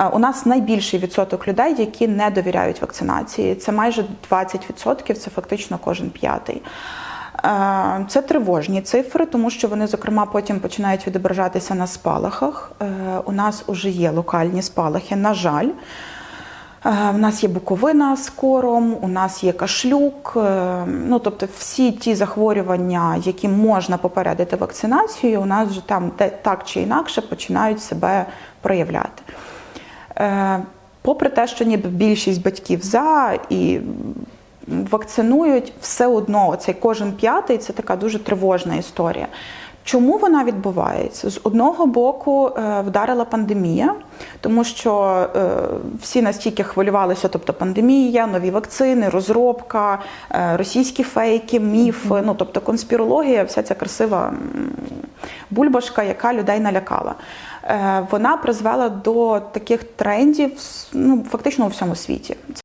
Е, У нас найбільший відсоток людей, які не довіряють вакцинації. Це майже 20%, це фактично кожен п'ятий. Е, Це тривожні цифри, тому що вони, зокрема, потім починають відображатися на спалахах. Е, У нас вже є локальні спалахи, на жаль. Е, У нас є Буковина з кором, у нас є кашлюк. е, Ну тобто, всі ті захворювання, які можна попередити вакцинацією, у нас вже там так чи інакше починають себе проявляти. Е, Попри те, що ніби більшість батьків за і вакцинують, все одно цей кожен п'ятий це така дуже тривожна історія. Чому вона відбувається? З одного боку е, вдарила пандемія, тому що е, всі настільки хвилювалися, тобто пандемія, нові вакцини, розробка, російські фейки, міфи, ну тобто конспірологія, вся ця красива бульбашка, яка людей налякала. Е, Вона призвела до таких трендів ну, фактично у всьому світі.